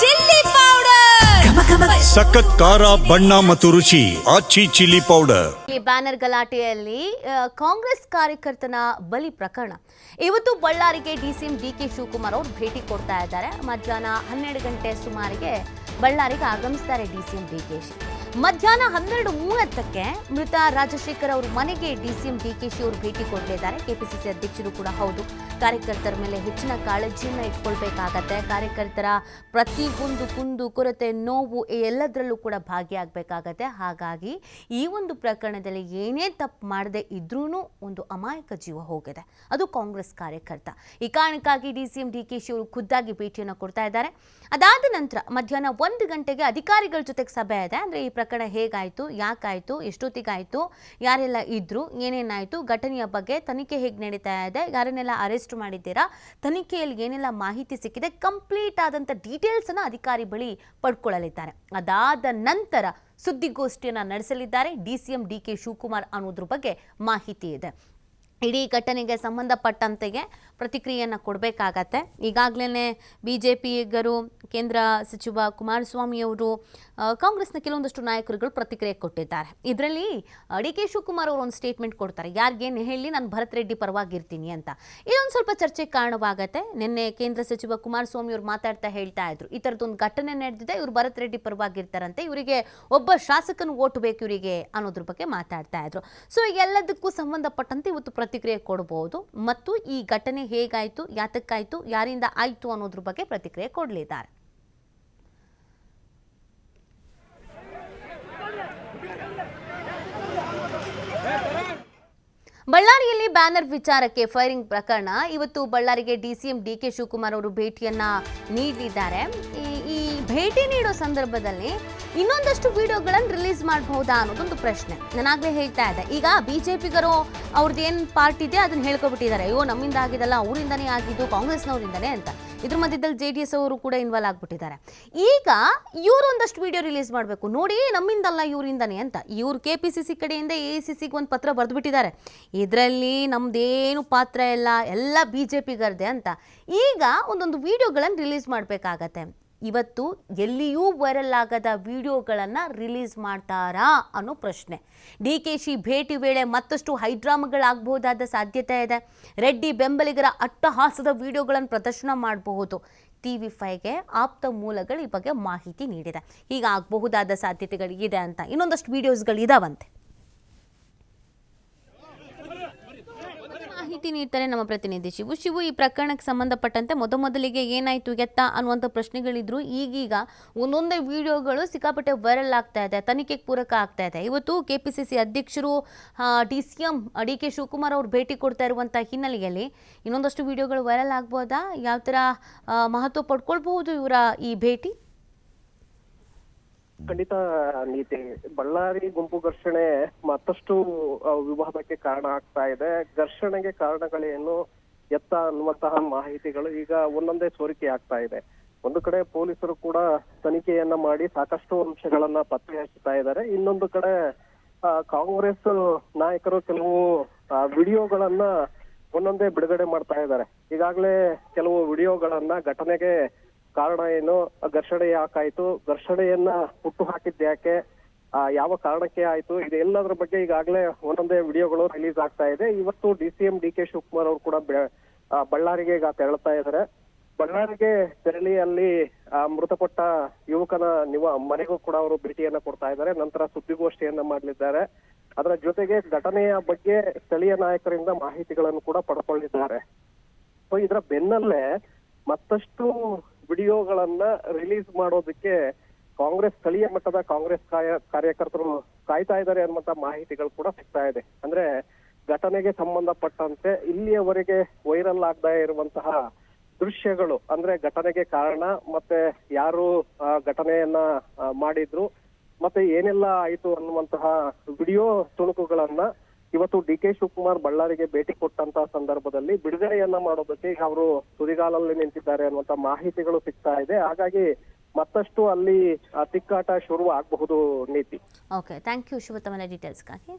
Chilli powder. ಸಖತ್ ಖಾರ ಬಣ್ಣ ಮತ್ತು ರುಚಿ ಆಚಿ ಚಿಲ್ಲಿ ಪೌಡರ್. ಈ ಬ್ಯಾನರ್ ಗಲಾಟೆಯಲ್ಲಿ ಕಾಂಗ್ರೆಸ್ ಕಾರ್ಯಕರ್ತನ ಬಲಿ ಪ್ರಕರಣ. ಇವತ್ತು ಬಳ್ಳಾರಿಗೆ ಡಿಸಿಎಂ ಡಿ ಕೆ ಶಿವಕುಮಾರ್ ಅವರು ಭೇಟಿ ಕೊಡ್ತಾ ಇದ್ದಾರೆ. ಮಧ್ಯಾಹ್ನ ಹನ್ನೆರಡು ಗಂಟೆ ಸುಮಾರಿಗೆ ಬಳ್ಳಾರಿಗೆ ಆಗಮಿಸ್ತಾರೆ ಡಿಸಿಎಂ ಡಿಕೆಶಿ. ಮಧ್ಯಾಹ್ನ ಹನ್ನೆರಡು ಮೂವತ್ತಕ್ಕೆ ಮೃತ ರಾಜಶೇಖರ್ ಅವ್ರ ಮನೆಗೆ ಡಿಸಿಎಂ ಡಿಕೆಶಿ ಅವರು ಭೇಟಿ ಕೊಡಲಿದ್ದಾರೆ. ಕೆಪಿಸಿಸಿ ಅಧ್ಯಕ್ಷರು ಕೂಡ ಹೌದು. ಕಾರ್ಯಕರ್ತರ ಮೇಲೆ ಹೆಚ್ಚಿನ ಕಾಳಜಿಯನ್ನು ಇಟ್ಕೊಳ್ಬೇಕಾಗತ್ತೆ. ಕಾರ್ಯಕರ್ತರ ಪ್ರತಿಯೊಂದು ಕುಂದು, ಕೊರತೆ, ನೋವು ಎಲ್ಲದರಲ್ಲೂ ಕೂಡ ಭಾಗಿಯಾಗಬೇಕಾಗತ್ತೆ. ಹಾಗಾಗಿ ಈ ಒಂದು ಪ್ರಕರಣದಲ್ಲಿ ಏನೇ ತಪ್ಪು ಮಾಡದೆ ಇದ್ರೂ ಒಂದು ಅಮಾಯಕ ಜೀವ ಹೋಗಿದೆ. ಅದು ಕಾಂಗ್ರೆಸ್ ಕಾರ್ಯಕರ್ತ. ಈ ಕಾರಣಕ್ಕಾಗಿ ಡಿಸಿಎಂ ಡಿಕೆಶಿ ಅವರು ಖುದ್ದಾಗಿ ಭೇಟಿಯನ್ನು ಕೊಡ್ತಾ ಇದ್ದಾರೆ. ಅದಾದ ನಂತರ ಮಧ್ಯಾಹ್ನ ಒಂದು ಗಂಟೆಗೆ ಅಧಿಕಾರಿಗಳ ಜೊತೆಗೆ ಸಭೆ ಇದೆ. ಅಂದರೆ ಈ ಪ್ರಕರಣ ಹೇಗಾಯಿತು, ಯಾಕಾಯಿತು, ಎಷ್ಟೊತ್ತಿಗಾಯಿತು, ಯಾರೆಲ್ಲ ಇದ್ರು, ಏನೇನಾಯಿತು, ಘಟನೆಯ ಬಗ್ಗೆ ತನಿಖೆ ಹೇಗೆ ನಡೀತಾ ಇದೆ, ಯಾರನ್ನೆಲ್ಲ ಅರೆಸ್ಟ್ ಮಾಡಿದ್ದೀರಾ, ತನಿಖೆಯಲ್ಲಿ ಏನೆಲ್ಲ ಮಾಹಿತಿ ಸಿಕ್ಕಿದೆ, ಕಂಪ್ಲೀಟ್ ಆದಂಥ ಡೀಟೇಲ್ಸನ್ನು ಅಧಿಕಾರಿ ಬಳಿ ಪಡ್ಕೊಳ್ಳಲಿದ್ದಾರೆ. ಅದಾದ ನಂತರ ಸುದ್ದಿಗೋಷ್ಠಿಯನ್ನು ನಡೆಸಲಿದ್ದಾರೆ. D C M D K Shivakumar ಅನ್ನೋದ್ರ ಬಗ್ಗೆ ಮಾಹಿತಿ ಇದೆ. ಇಡೀ ಘಟನೆಗೆ ಸಂಬಂಧಪಟ್ಟಂತೆಗೆ ಪ್ರತಿಕ್ರಿಯೆಯನ್ನು ಕೊಡಬೇಕಾಗತ್ತೆ. ಈಗಾಗಲೇ ಬಿ ಜೆ ಪಿಗರು ಕೇಂದ್ರ ಸಚಿವ ಕುಮಾರಸ್ವಾಮಿಯವರು ಕಾಂಗ್ರೆಸ್ನ ಕೆಲವೊಂದಷ್ಟು ನಾಯಕರುಗಳು ಪ್ರತಿಕ್ರಿಯೆ ಕೊಟ್ಟಿದ್ದಾರೆ. ಇದರಲ್ಲಿ ಡಿ ಕೆ ಶಿವಕುಮಾರ್ ಅವರು ಒಂದು ಸ್ಟೇಟ್ಮೆಂಟ್ ಕೊಡ್ತಾರೆ. ಯಾರಿಗೇನು ಹೇಳಿ ನಾನು ಭರತ್ ರೆಡ್ಡಿ ಪರವಾಗಿರ್ತೀನಿ ಅಂತ. ಇದೊಂದು ಸ್ವಲ್ಪ ಚರ್ಚೆಗೆ ಕಾರಣವಾಗತ್ತೆ. ನಿನ್ನೆ ಕೇಂದ್ರ ಸಚಿವ ಕುಮಾರಸ್ವಾಮಿ ಅವರು ಮಾತಾಡ್ತಾ ಹೇಳ್ತಾ ಇದ್ರು, ಈ ಥರದೊಂದು ಘಟನೆ ನಡೆದಿದೆ, ಇವರು ಭರತ್ ರೆಡ್ಡಿ ಪರವಾಗಿರ್ತಾರಂತೆ, ಇವರಿಗೆ ಒಬ್ಬ ಶಾಸಕನ ಓಟ್ ಬೇಕು ಇವರಿಗೆ ಅನ್ನೋದ್ರ ಬಗ್ಗೆ ಮಾತಾಡ್ತಾ ಇದ್ರು. ಸೊ ಎಲ್ಲದಕ್ಕೂ ಸಂಬಂಧಪಟ್ಟಂತೆ ಇವತ್ತು ಪ್ರತಿಕ್ರಿಯೆ ಕೊಡಬಹುದು ಮತ್ತು ಈ ಘಟನೆ ಹೇಗಾಯಿತು ಯಾತಕ್ಕಾಯಿತು ಯಾರಿಂದ ಆಯಿತು ಅನ್ನೋದ್ರ ಬಗ್ಗೆ ಪ್ರತಿಕ್ರಿಯೆ ಕೊಡಲಿದ್ದಾರೆ. ಬಳ್ಳಾರಿಯಲ್ಲಿ ಬ್ಯಾನರ್ ವಿಚಾರಕ್ಕೆ ಫೈರಿಂಗ್ ಪ್ರಕರಣ. ಇವತ್ತು ಬಳ್ಳಾರಿಗೆ ಡಿಸಿಎಂ ಡಿ ಕೆ ಶಿವಕುಮಾರ್ ಅವರು ಭೇಟಿಯನ್ನ ನೀಡಿದ್ದಾರೆ. ಈ- ಭೇಟಿ ನೀಡೋ ಸಂದರ್ಭದಲ್ಲಿ ಇನ್ನೊಂದಷ್ಟು ವಿಡಿಯೋಗಳನ್ನು ರಿಲೀಸ್ ಮಾಡಬಹುದಾ ಅನ್ನೋದೊಂದು ಪ್ರಶ್ನೆ. ನಾನಾಗಲೇ ಹೇಳ್ತಾ ಇದ್ದೆ. ಈಗ ಬಿಜೆಪಿಗರು ಅವ್ರದ್ದು ಏನು ಪಾರ್ಟಿ ಇದೆ, ಅದನ್ನ ಹೇಳ್ಕೊಬಿಟ್ಟಿದ್ದಾರೆ. ಅಯ್ಯೋ, ನಮ್ಮಿಂದ ಆಗಿದಲ್ಲ ಅವರಿಂದನೇ ಆಗಿದ್ದು, ಕಾಂಗ್ರೆಸ್ನವರಿಂದನೇ ಅಂತ. ಇದ್ರ ಮಧ್ಯದಲ್ಲಿ ಜೆ ಡಿ ಎಸ್ ಅವರು ಕೂಡ ಇನ್ವಾಲ್ವ್ ಆಗ್ಬಿಟ್ಟಿದ್ದಾರೆ. ಈಗ ಇವರು ಒಂದಷ್ಟು ವಿಡಿಯೋ ರಿಲೀಸ್ ಮಾಡಬೇಕು. ನೋಡಿ, ನಮ್ಮಿಂದಲ್ಲ ಇವರಿಂದನೇ ಅಂತ. ಇವರು ಕೆ ಪಿ ಸಿ ಸಿ ಕಡೆಯಿಂದ ಎ ಸಿ ಸಿಗೆ ಒಂದು ಪತ್ರ ಬರೆದುಬಿಟ್ಟಿದ್ದಾರೆ. ಇದರಲ್ಲಿ ನಮ್ಮದೇನು ಪಾತ್ರ ಇಲ್ಲ, ಎಲ್ಲ ಬಿ ಜೆ ಪಿಗರ್ದೆ ಅಂತ. ಈಗ ಒಂದೊಂದು ವಿಡಿಯೋಗಳನ್ನು ರಿಲೀಸ್ ಮಾಡಬೇಕಾಗತ್ತೆ. ಇವತ್ತು ಎಲ್ಲಿಯೂ ವೈರಲ್ ಆಗದ ವಿಡಿಯೋಗಳನ್ನು ರಿಲೀಸ್ ಮಾಡ್ತಾರಾ ಅನ್ನೋ ಪ್ರಶ್ನೆ. ಡಿ ಕೆ ಶಿ ಭೇಟಿ ವೇಳೆ ಮತ್ತಷ್ಟು ಹೈಡ್ರಾಮಗಳಾಗಬಹುದಾದ ಸಾಧ್ಯತೆ ಇದೆ. ರೆಡ್ಡಿ ಬೆಂಬಲಿಗರ ಅಟ್ಟಹಾಸದ ವಿಡಿಯೋಗಳನ್ನು ಪ್ರದರ್ಶನ ಮಾಡಬಹುದು. ಟಿ ವಿ ಫೈವ್ಗೆ ಆಪ್ತ ಮೂಲಗಳು ಈ ಬಗ್ಗೆ ಮಾಹಿತಿ ನೀಡಿದೆ. ಈಗ ಆಗಬಹುದಾದ ಸಾಧ್ಯತೆಗಳಿದೆ ಅಂತ ಇನ್ನೊಂದಷ್ಟು ವಿಡಿಯೋಸ್ಗಳು ಮಾಹಿತಿ ನೀಡ್ತಾರೆ ನಮ್ಮ ಪ್ರತಿನಿಧಿ ಶಿವು. ಶಿವು, ಈ ಪ್ರಕರಣಕ್ಕೆ ಸಂಬಂಧಪಟ್ಟಂತೆ ಮೊದಮೊದಲಿಗೆ ಏನಾಯ್ತು ಎತ್ತ ಅನ್ನುವಂಥ ಪ್ರಶ್ನೆಗಳಿದ್ರು. ಈಗೀಗ ಒಂದೊಂದೇ ವಿಡಿಯೋಗಳು ಸಿಕ್ಕಾಪಟ್ಟೆ ವೈರಲ್ ಆಗ್ತಾ ಇದೆ, ತನಿಖೆಗೆ ಪೂರಕ ಆಗ್ತಾ ಇದೆ. ಇವತ್ತು ಕೆ ಪಿ ಸಿ ಸಿ ಅಧ್ಯಕ್ಷರು D C M, D K Shivakumar ಅವರು ಭೇಟಿ ಕೊಡ್ತಾ ಇರುವಂಥ ಹಿನ್ನೆಲೆಯಲ್ಲಿ ಇನ್ನೊಂದಷ್ಟು ವಿಡಿಯೋಗಳು ವೈರಲ್ ಆಗ್ಬೋದಾ? ಯಾವ ಥರ ಮಹತ್ವ ಪಡ್ಕೊಳ್ಬಹುದು ಇವರ ಈ ಭೇಟಿ? ಖಂಡಿತ ನೀತಿ. ಬಳ್ಳಾರಿ ಗುಂಪು ಘರ್ಷಣೆ ಮತ್ತಷ್ಟು ವಿವಾದಕ್ಕೆ ಕಾರಣ ಆಗ್ತಾ ಇದೆ. ಘರ್ಷಣೆಗೆ ಕಾರಣಗಳೇನು? ಎತ್ತ ಅನ್ನುವಂತಹ ಮಾಹಿತಿಗಳು ಈಗ ಒಂದೊಂದೇ ಸೋರಿಕೆ ಆಗ್ತಾ ಇದೆ. ಒಂದು ಕಡೆ ಪೊಲೀಸರು ಕೂಡ ತನಿಖೆಯನ್ನ ಮಾಡಿ ಸಾಕಷ್ಟು ಅಂಶಗಳನ್ನ ಪತ್ತೆ ಹಚ್ಚುತ್ತಾ ಇದ್ದಾರೆ. ಇನ್ನೊಂದು ಕಡೆ ಕಾಂಗ್ರೆಸ್ ನಾಯಕರು ಕೆಲವು ವಿಡಿಯೋಗಳನ್ನ ಒಂದೊಂದೇ ಬಿಡುಗಡೆ ಮಾಡ್ತಾ ಇದ್ದಾರೆ. ಈಗಾಗಲೇ ಕೆಲವು ವಿಡಿಯೋಗಳನ್ನ ಘಟನೆಗೆ ಕಾರಣ ಏನು? ಘರ್ಷಣೆ ಯಾಕಾಯ್ತು? ಘರ್ಷಣೆಯನ್ನ ಹುಟ್ಟು ಹಾಕಿದ್ದ ಯಾಕೆ? ಆ, ಯಾವ ಕಾರಣಕ್ಕೆ ಆಯ್ತು? ಇದೆಲ್ಲದರ ಬಗ್ಗೆ ಈಗಾಗಲೇ ಒಂದೊಂದೇ ವಿಡಿಯೋಗಳು ರಿಲೀಸ್ ಆಗ್ತಾ ಇದೆ. ಇವತ್ತು D C M D K Shivakumar ಅವರು ಕೂಡ ಬಳ್ಳಾರಿಗೆ ಈಗ ತೆರಳ್ತಾ ಇದ್ದಾರೆ. ಬಳ್ಳಾರಿಗೆ ತೆರಳಿ ಅಲ್ಲಿ ಮೃತಪಟ್ಟ ಯುವಕನ ನಿವ ಮನೆಗೂ ಕೂಡ ಅವರು ಭೇಟಿಯನ್ನ ಕೊಡ್ತಾ ಇದ್ದಾರೆ. ನಂತರ ಸುದ್ದಿಗೋಷ್ಠಿಯನ್ನ ಮಾಡಲಿದ್ದಾರೆ. ಅದರ ಜೊತೆಗೆ ಘಟನೆಯ ಬಗ್ಗೆ ಸ್ಥಳೀಯ ನಾಯಕರಿಂದ ಮಾಹಿತಿಗಳನ್ನು ಕೂಡ ಪಡ್ಕೊಳ್ಳಿದ್ದಾರೆ ಸೊ ಇದರ ಬೆನ್ನಲ್ಲೇ ಮತ್ತಷ್ಟು ವಿಡಿಯೋಗಳನ್ನ ರಿಲೀಸ್ ಮಾಡೋದಕ್ಕೆ ಕಾಂಗ್ರೆಸ್, ಸ್ಥಳೀಯ ಮಟ್ಟದ ಕಾಂಗ್ರೆಸ್ ಕಾರ್ಯ- ಕಾರ್ಯಕರ್ತರು ಕಾಯ್ತಾ ಇದ್ದಾರೆ ಅನ್ನುವಂತ ಮಾಹಿತಿಗಳು ಕೂಡ ಸಿಗ್ತಾ ಇದೆ. ಅಂದ್ರೆ ಘಟನೆಗೆ ಸಂಬಂಧಪಟ್ಟಂತೆ ಇಲ್ಲಿಯವರೆಗೆ ವೈರಲ್ ಆಗ್ತಾ ಇರುವಂತಹ ದೃಶ್ಯಗಳು, ಅಂದ್ರೆ ಘಟನೆಗೆ ಕಾರಣ, ಮತ್ತೆ ಯಾರು ಘಟನೆಯನ್ನ ಮಾಡಿದ್ರು, ಮತ್ತೆ ಏನೆಲ್ಲ ಆಯಿತು ಅನ್ನುವಂತಹ ವಿಡಿಯೋ ತುಣುಕುಗಳನ್ನ ಇವತ್ತು ಡಿ ಕೆ ಶಿವಕುಮಾರ್ ಬಳ್ಳಾರಿಗೆ ಭೇಟಿ ಕೊಟ್ಟಂತ ಸಂದರ್ಭದಲ್ಲಿ ಬಿಡುಗಡೆಯನ್ನ ಮಾಡೋದಕ್ಕೆ ಅವರು ತುದಿಗಾಲಲ್ಲಿ ನಿಂತಿದ್ದಾರೆ ಅನ್ನುವಂತ ಮಾಹಿತಿಗಳು ಸಿಗ್ತಾ ಇದೆ. ಹಾಗಾಗಿ ಮತ್ತಷ್ಟು ಅಲ್ಲಿ ತಿಕ್ಕಾಟ ಶುರು ಆಗಬಹುದು ನೀತಿ ಓಕೆ ಥ್ಯಾಂಕ್ ಯು ತಮ್ಮ ಡೀಟೇಲ್ಸ್ಗಾಗಿ